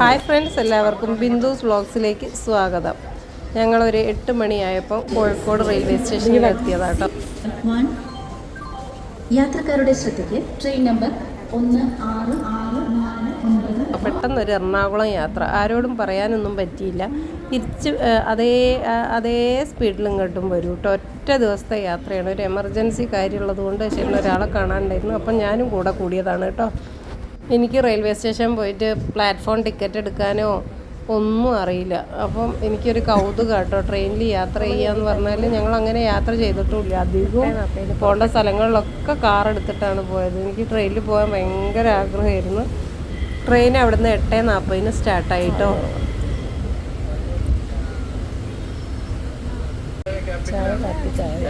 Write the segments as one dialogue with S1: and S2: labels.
S1: Hi friends എല്ലാവർക്കും ബിന്ദുസ് വ്ളോഗ്സിലേക്ക് സ്വാഗതം. ഞങ്ങളൊരു എട്ട് മണിയായപ്പോൾ കോഴിക്കോട് റെയിൽവേ സ്റ്റേഷനിൽ എത്തിയതാട്ടോ.
S2: യാത്രക്കാരുടെ ശ്രദ്ധയ്ക്ക് ട്രെയിൻ നമ്പർ ഒന്ന് ആറ് ആറ് നാല് ഒൻപത്
S1: പെട്ടെന്നൊരു എറണാകുളം യാത്ര. ആരോടും പറയാനൊന്നും പറ്റിയില്ല. തിരിച്ച് അതേ അതേ സ്പീഡിൽ ഇങ്ങോട്ടും വരും കേട്ടോ ഒറ്റ ദിവസത്തെ യാത്രയാണ്. ഒരു എമർജൻസി കാര്യമുള്ളത് കൊണ്ട് ശരി ഒരാളെ കാണാനുണ്ടായിരുന്നു അപ്പം ഞാനും കൂടെ കൂടിയതാണ് കേട്ടോ എനിക്ക് റെയിൽവേ സ്റ്റേഷൻ പോയിട്ട് പ്ലാറ്റ്ഫോം ടിക്കറ്റ് എടുക്കാനോ ഒന്നും അറിയില്ല. അപ്പം എനിക്കൊരു കൗതുകം കേട്ടോ ട്രെയിനിൽ യാത്ര ചെയ്യാന്ന് പറഞ്ഞാൽ ഞങ്ങൾ അങ്ങനെ യാത്ര ചെയ്തിട്ടുമില്ല. അധികവും പോകേണ്ട സ്ഥലങ്ങളിലൊക്കെ കാർ എടുത്തിട്ടാണ് പോയത്. എനിക്ക് ട്രെയിനിൽ പോകാൻ ഭയങ്കര ആഗ്രഹമായിരുന്നു. ട്രെയിൻ അവിടുന്ന് എട്ട് നാൽപ്പതിന് സ്റ്റാർട്ടായിട്ടോ ചായ ചായ.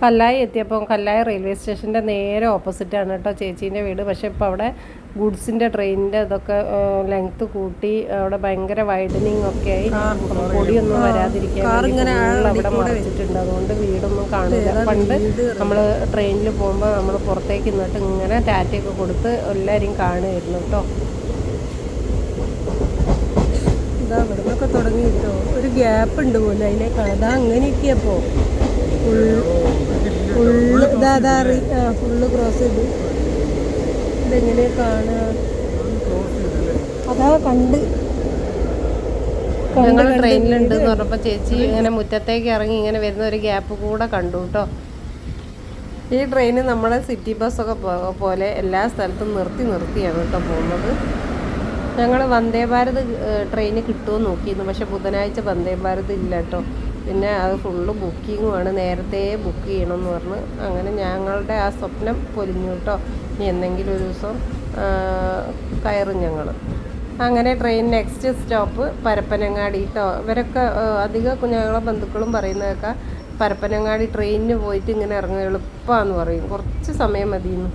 S1: കല്ലായി എത്തിയപ്പോൾ കല്ലായി റെയിൽവേ സ്റ്റേഷന്റെ നേരെ ഓപ്പോസിറ്റാണ് കേട്ടോ ചേച്ചീന്റെ വീട്. പക്ഷേ ഇപ്പോൾ അവിടെ ഗുഡ്സിന്റെ ട്രെയിനിന്റെ ഇതൊക്കെ ലെങ്ത്ത് കൂട്ടി അവിടെ ഭയങ്കര വൈഡനിങ് ഒക്കെ ആയി. പൊടിയൊന്നും വരാതിരിക്കാൻ അവിടെ മറച്ചിട്ടുണ്ട്. അതുകൊണ്ട് വീടൊന്നും കാണില്ല. പണ്ട് നമ്മൾ ട്രെയിനിൽ പോകുമ്പോൾ നമ്മൾ പുറത്തേക്ക് നിന്നിട്ട് ഇങ്ങനെ ടാറ്റയൊക്കെ കൊടുത്ത് എല്ലാവരെയും കാണുമായിരുന്നു കേട്ടോ. ഇതാ ഇവിടുന്നൊക്കെ തുടങ്ങി കിട്ടോ. ഒരു ഗ്യാപ്പ് ഉണ്ട് പോലും അതിലേക്കാണ് അതാ അങ്ങനെയൊക്കെയപ്പോൾ ഇതാ അതാ ഫുള്ള് ക്രോസ് ചെയ്തു ഇതെങ്ങനെയൊക്കെയാണ് കാണുക? അതാ കണ്ട്. ഞങ്ങൾ ട്രെയിനിലുണ്ട് എന്ന് പറഞ്ഞപ്പോൾ ചേച്ചി ഇങ്ങനെ മുറ്റത്തേക്ക് ഇറങ്ങി ഇങ്ങനെ വരുന്ന ഒരു ഗ്യാപ്പ് കൂടെ കണ്ടു കേട്ടോ ഈ ട്രെയിൻ നമ്മുടെ സിറ്റി ബസ്സൊക്കെ ഒക്കെ പോലെ എല്ലാ സ്ഥലത്തും നിർത്തി നിർത്തിയാണ് കേട്ടോ പോകുന്നത്. ഞങ്ങൾ വന്ദേ ഭാരത് ട്രെയിന് കിട്ടുമോ നോക്കിയിരുന്നു. പക്ഷെ ബുധനാഴ്ച വന്ദേ ഭാരത് ഇല്ല കേട്ടോ പിന്നെ അത് ഫുള്ള് ബുക്കിങ്ങുമാണ് നേരത്തെ ബുക്ക് ചെയ്യണമെന്ന് പറഞ്ഞ് അങ്ങനെ ഞങ്ങളുടെ ആ സ്വപ്നം പൊലിഞ്ഞു കേട്ടോ. ഇനി എന്തെങ്കിലും ഒരു ദിവസം കയറും ഞങ്ങൾ അങ്ങനെ ട്രെയിൻ നെക്സ്റ്റ് സ്റ്റോപ്പ് പരപ്പനങ്ങാടി കേട്ടോ ഇവരൊക്കെ അധിക അധികം ഞങ്ങളെ ബന്ധുക്കളും പറയുന്നതൊക്കെ പരപ്പനങ്ങാടി ട്രെയിനിന് പോയിട്ട് ഇങ്ങനെ ഇറങ്ങുക എളുപ്പമാണെന്ന് പറയും. കുറച്ച് സമയം മതിയെന്ന്.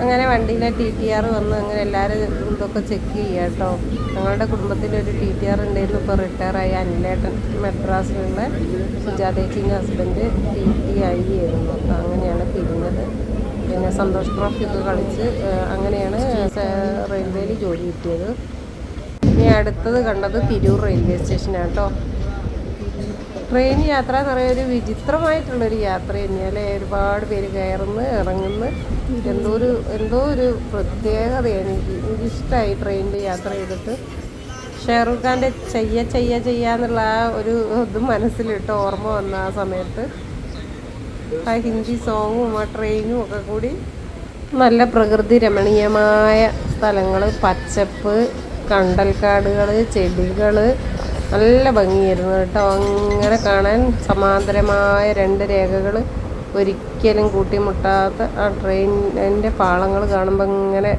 S1: അങ്ങനെ വണ്ടിയിലെ ടി ടി ആർ വന്ന് അങ്ങനെ എല്ലാവരും ഇതൊക്കെ ചെക്ക് ചെയ്യുക കേട്ടോ ഞങ്ങളുടെ കുടുംബത്തിൽ ഒരു ടി ടി ആർ ഉണ്ടായിരുന്നു. ഇപ്പോൾ റിട്ടയറായി അനിലേട്ടൻ മെഡ്രാസിലുള്ള സുജാതേച്ചിന്റെ ഹസ്ബൻഡ് ടി ടി ആയി ആയിരുന്നു. അപ്പോൾ അങ്ങനെയാണ് പിരിഞ്ഞത്. പിന്നെ സന്തോഷ് ട്രോഫി ഒക്കെ കളിച്ച് അങ്ങനെയാണ് റെയിൽവേയിൽ ജോലി കിട്ടിയത്. ഇനി അടുത്തത് കണ്ടത് തിരൂർ റെയിൽവേ സ്റ്റേഷനാണ് കേട്ടോ ട്രെയിൻ യാത്ര എന്ന് പറയുന്നത് ഒരു വിചിത്രമായിട്ടുള്ളൊരു യാത്ര തന്നെയല്ലേ? ഒരുപാട് പേര് കയറുന്നു ഇറങ്ങുന്നു. എന്തോ ഒരു എന്തോ ഒരു പ്രത്യേകതയാണ് എനിക്ക് എനിക്കിഷ്ടമായി ട്രെയിനിൽ യാത്ര ചെയ്തിട്ട്. ഷെയറുഖ് ഖാന്റെ ചെയ്യ ചെയ്യ ചെയ്യാന്നുള്ള ആ ഒരു ഇത് മനസ്സിലിട്ട് ഓർമ്മ വന്ന ആ സമയത്ത്. ആ ഹിന്ദി സോങ്ങും ആ ട്രെയിനും ഒക്കെ കൂടി നല്ല പ്രകൃതി രമണീയമായ സ്ഥലങ്ങൾ പച്ചപ്പ് കണ്ടൽക്കാടുകൾ ചെടികൾ നല്ല ഭംഗിയായിരുന്നു കേട്ടോ. അങ്ങനെ കാണാൻ സമാന്തരമായ രണ്ട് രേഖകൾ ഒരിക്കലും കൂട്ടിമുട്ടാത്ത ആ ട്രെയിനിന്റെ പാളങ്ങൾ കാണുമ്പോൾ ഇങ്ങനെ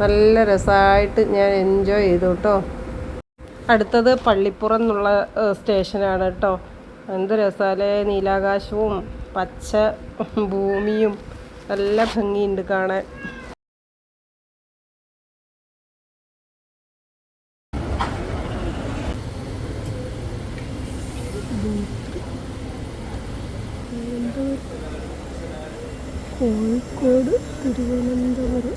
S1: നല്ല രസമായിട്ട് ഞാൻ എൻജോയ് ചെയ്തു കേട്ടോ. അടുത്തത് പള്ളിപ്പുറം എന്നുള്ള സ്റ്റേഷനാണ് കേട്ടോ. എന്ത് രസാലേ. നീലാകാശവും പച്ച ഭൂമിയും നല്ല ഭംഗിയുണ്ട് കാണാൻ. കോഴിക്കോട് തിരുവനന്തപുരം.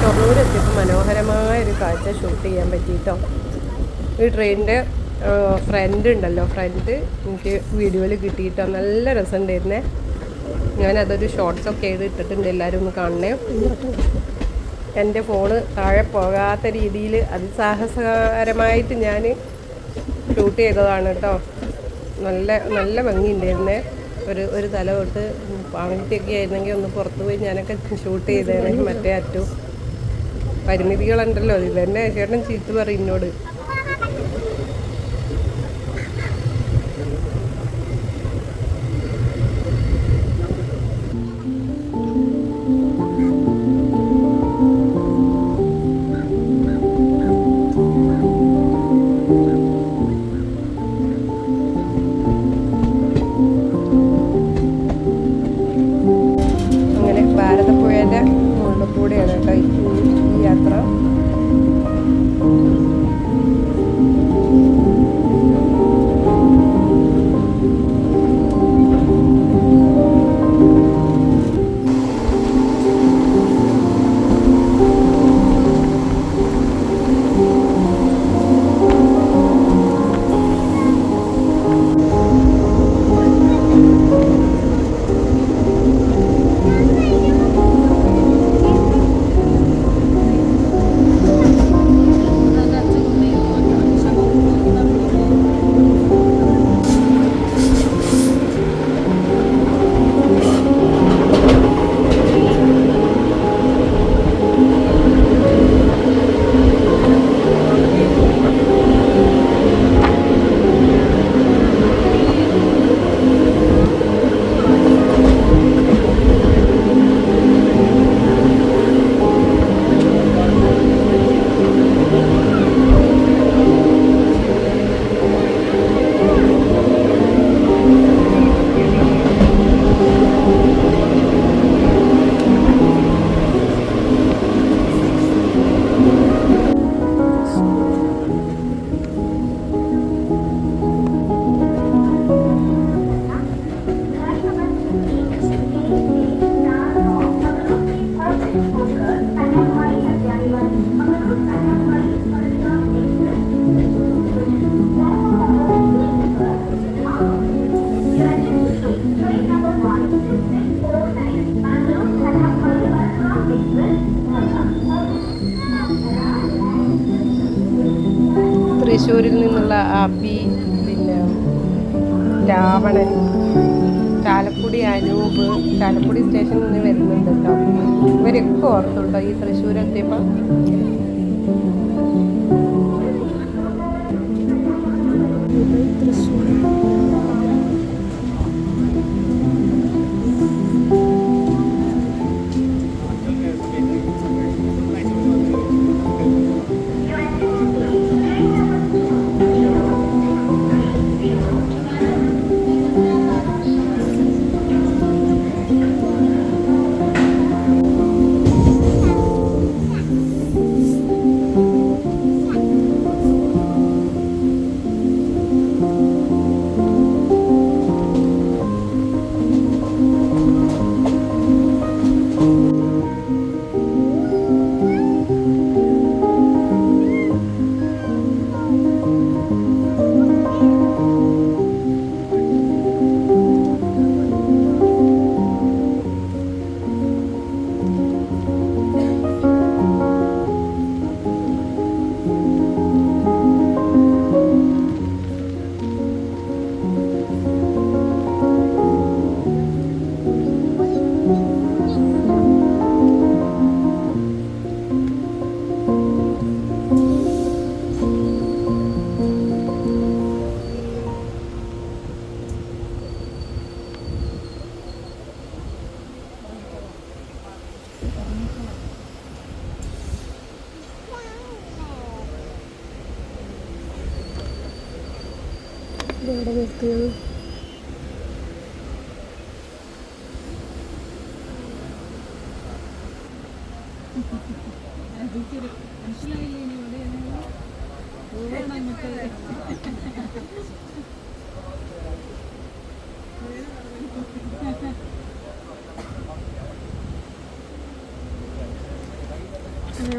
S1: ഷൊർണൂരെത്തിയപ്പോൾ മനോഹരമായ ഒരു കാഴ്ച ഷൂട്ട് ചെയ്യാൻ പറ്റിയിട്ടോ. ഈ ട്രെയിനിന്റെ ഫ്രണ്ട് ഉണ്ടല്ലോ ഫ്രണ്ട് എനിക്ക് വീഡിയോയിൽ കിട്ടിയിട്ടോ. നല്ല രസം രസമുണ്ടായിരുന്നേ. ഞാനതൊരു ഷോർട്സൊക്കെ ചെയ്ത് ഇട്ടിട്ടുണ്ട് എല്ലാവരും ഒന്ന് കാണണേ. എന്റെ ഫോണ് താഴെ പോകാത്ത രീതിയിൽ അതിസാഹസകരമായിട്ട് ഞാൻ ഷൂട്ട് ചെയ്തതാണ് കേട്ടോ. നല്ല നല്ല ഭംഗിയുണ്ടായിരുന്നേ. ഒരു ഒരു തല തൊട്ട് അങ്ങനത്തെയൊക്കെ ആയിരുന്നെങ്കിൽ ഒന്ന് പുറത്ത് പോയി ഞാനൊക്കെ ഷൂട്ട് ചെയ്തേനെ മറ്റേ അറ്റു. പരിമിതികളുണ്ടല്ലോ. ഇതന്നെ തന്നെ ചേട്ടൻ ചീത്ത പറയും എന്നോട് ഈ തൃശ്ശൂർ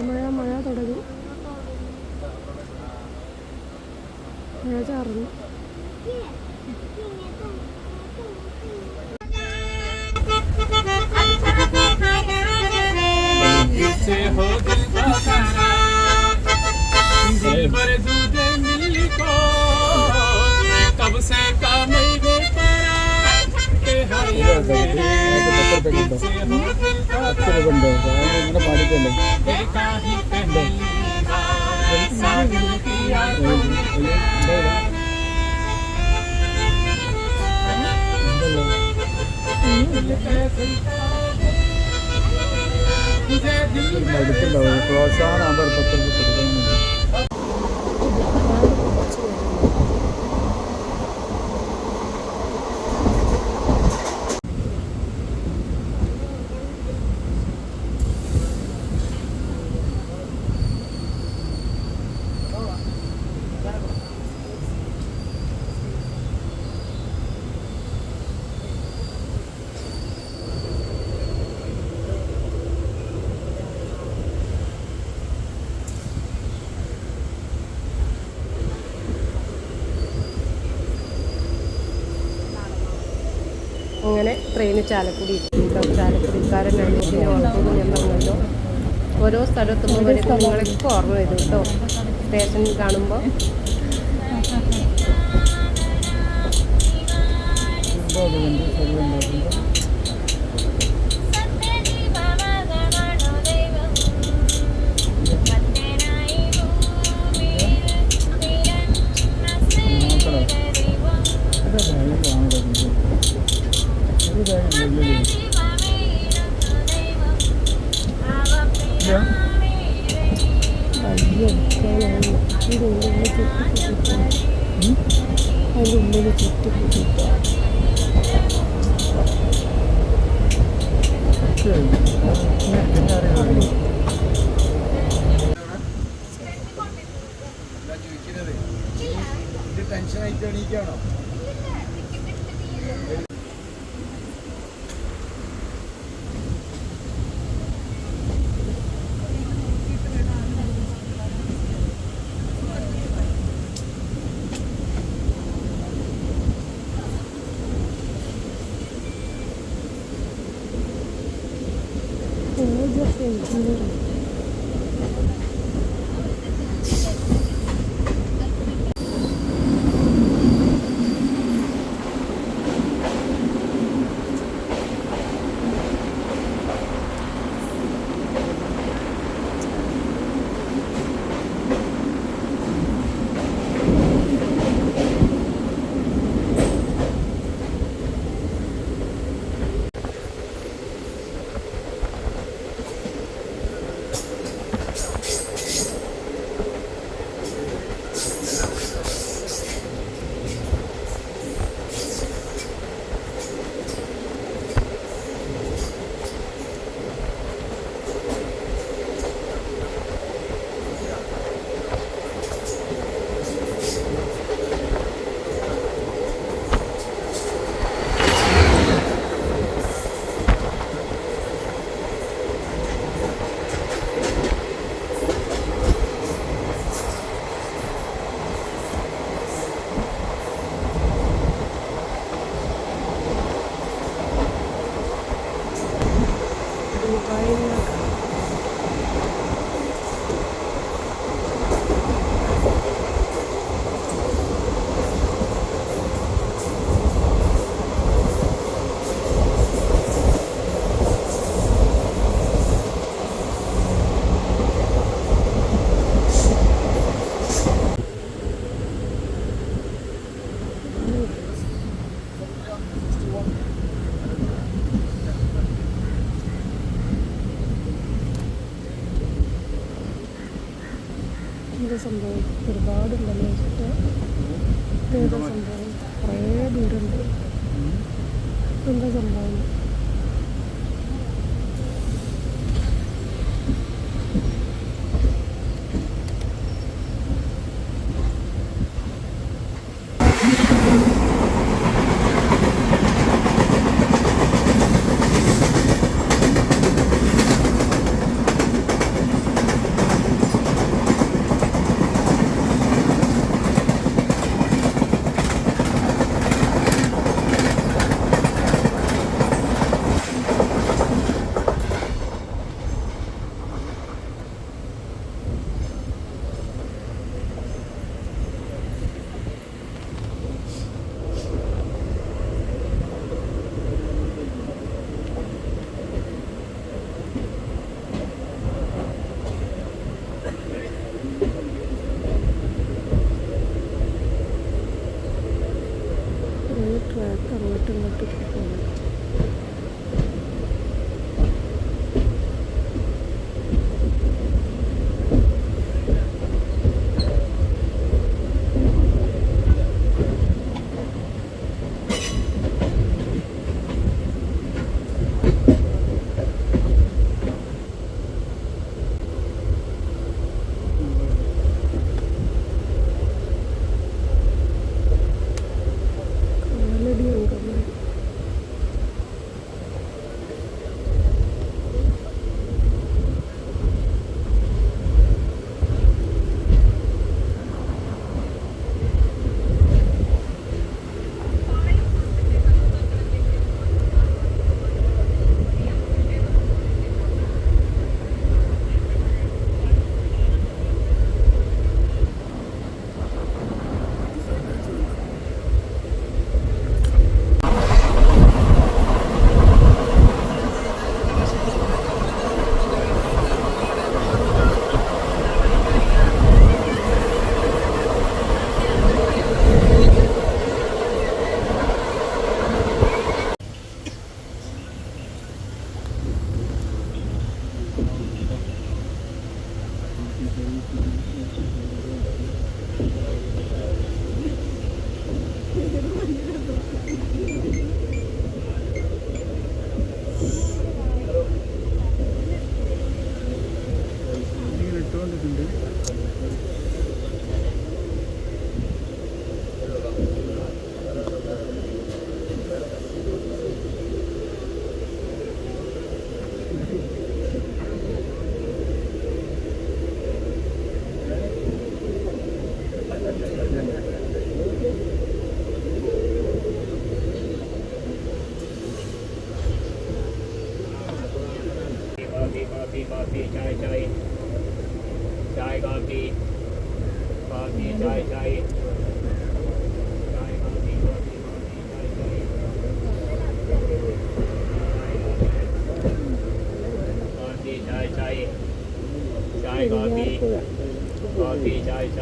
S1: മഴ മഴ തുടങ്ങി മഴ ചാറുന്നു.
S3: हो കിട്ടോ പത്ത് രൂപ ഉണ്ടോ
S4: ഇങ്ങനെ
S3: പാടിക്കണ്ടേ
S4: അടുത്തുണ്ടാവും പ്രോത്സാഹനം ആകുമ്പോൾ പത്ത് രൂപ കൊടുക്കണം
S1: അങ്ങനെ ട്രെയിന് ചാലക്കുടി ചാലക്കുടിക്കാരൻ അന്വേഷിനെ ഓർക്കുന്നു ഞാൻ പറഞ്ഞല്ലോ. ഓരോ സ്ഥലത്തും വരുമ്പോൾ നിങ്ങളൊക്കെ ഓർമ്മ വരും കേട്ടോ. സ്റ്റേഷൻ കാണുമ്പോൾ
S4: എന്തോ ഇത് ടെൻഷൻ ആയിട്ട് എണീക്കാണോ? Olacak benim. സംഭവം കുറേ ട്രാക്ക് അങ്ങോട്ടും ഇങ്ങോട്ടും പോകുന്നു
S5: ใจใจใจก็มีก็มีใจใจ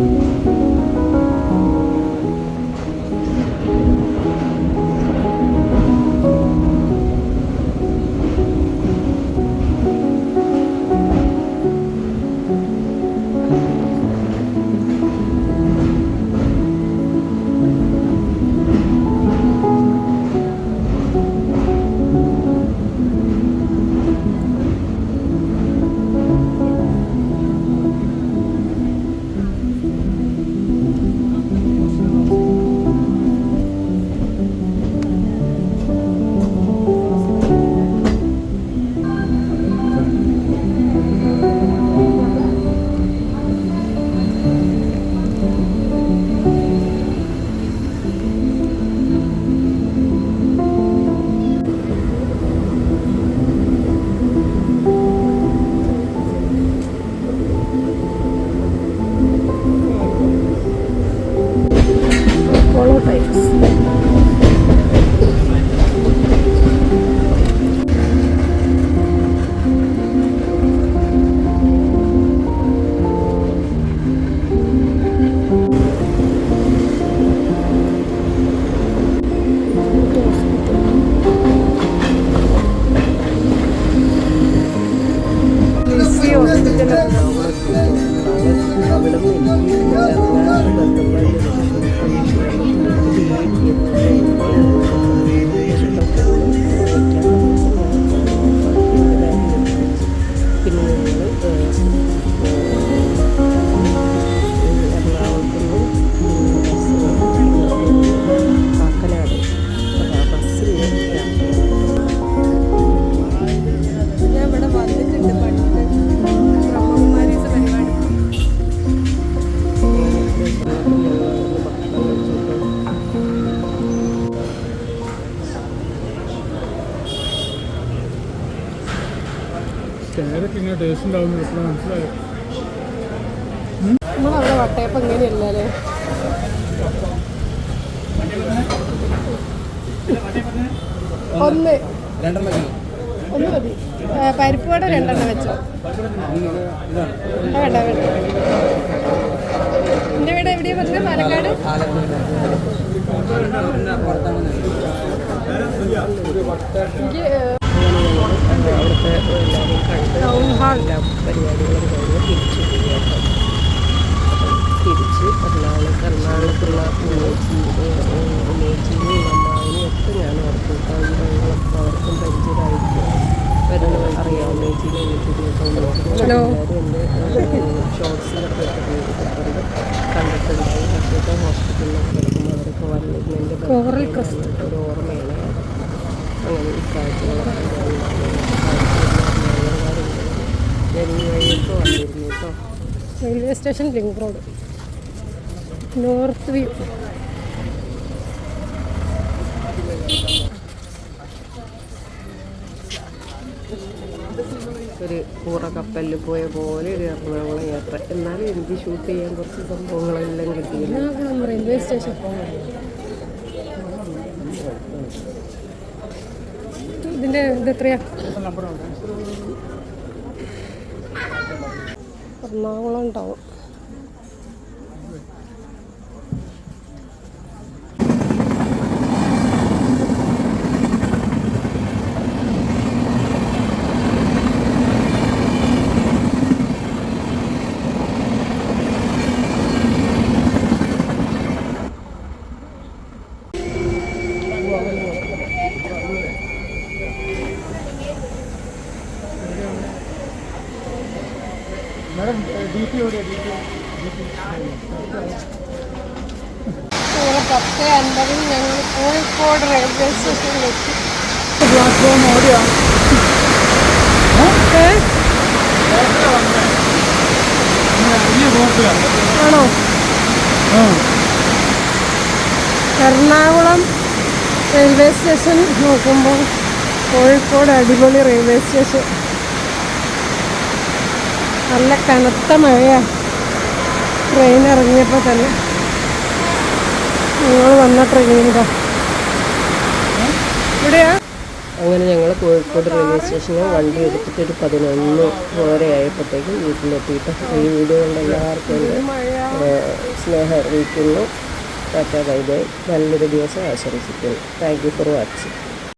S6: Thank you.
S3: മനസ്സിലായോ?
S7: നമ്മളവിടെ വട്ടയപ്പം ഇങ്ങനെയല്ലേ ഒന്ന്. ഒന്ന് മതി. വട രണ്ടെണ്ണം വെച്ചോ. ആ, വേണ്ട വേണ്ട. എന്റെ വീട് എവിടെയാ പറഞ്ഞത്? പാലക്കാട്? എനിക്ക് അവിടുത്തെ ടൗൺ ഹാളിലെ പരിപാടികൾ കഴിഞ്ഞ് തിരിച്ചു പോവുകയാണ് തിരിച്ച് എറണാകുളത്ത് എറണാകുളത്തുള്ള ഉമ്മേച്ചിയും ഉമ്മേച്ചിയും അമ്മാവിനും ഒക്കെ ഞാൻ ഓർത്തു അവർക്ക് അവർക്കും പരിചയമായിരിക്കും വരുന്നത് അറിയാം ഉമ്മേച്ചിനെ ഉമ്മേച്ചിനെയൊക്കെ എല്ലാവരും എന്റെ ഷോർട്സിലൊക്കെ ഇട്ടിട്ടുണ്ട് കണ്ടിട്ടുണ്ടായി പക്ഷേ ഹോസ്പിറ്റലിലൊക്കെ കിടക്കുമ്പോൾ അവരൊക്കെ വന്നിരുന്നു ഒരു ഓർമ്മയാണ് അങ്ങനെ ഈ കാഴ്ചകളൊക്കെ വഴിയൊക്കെ വന്നിരുന്നു കേട്ടോ railway station link road. North view. ഒരു കൂറ കപ്പലിൽ പോയ പോലെ ഒരു എറണാകുളം യാത്ര. എന്നാലും എനിക്ക് ഷൂട്ട് ചെയ്യാൻ കുറച്ച് സംഭവങ്ങളെല്ലാം കിട്ടിയില്ല. എറണാകുളം റെയിൽവേ സ്റ്റേഷൻ ഇതിന്റെ ഇത് എത്രയാ? Ernakulam
S3: town
S7: Ernakulam railway station നോക്കുമ്പോൾ കോഴിക്കോട് അടിപൊളി റെയിൽവേ സ്റ്റേഷൻ. നല്ല കനത്ത മഴയാണ് ട്രെയിൻ ഇറങ്ങിയപ്പോൾ തന്നെ. ഞങ്ങൾ വന്ന ട്രെയിനിന്റെ ഇവിടെയാ? അങ്ങനെ ഞങ്ങൾ കോഴിക്കോട് റെയിൽവേ സ്റ്റേഷനിൽ വണ്ടി എടുത്തിട്ട് ഒരു പതിനൊന്ന് വരെ ആയപ്പോഴത്തേക്കും വീട്ടിലെത്തിയിട്ട്. ഈ വീഡിയോ കൊണ്ട് എല്ലാവർക്കും സ്നേഹം അറിയിക്കുന്നു. Tata bye bye. നല്ലൊരു ദിവസം ആശംസിക്കുന്നു. Thank you for watching.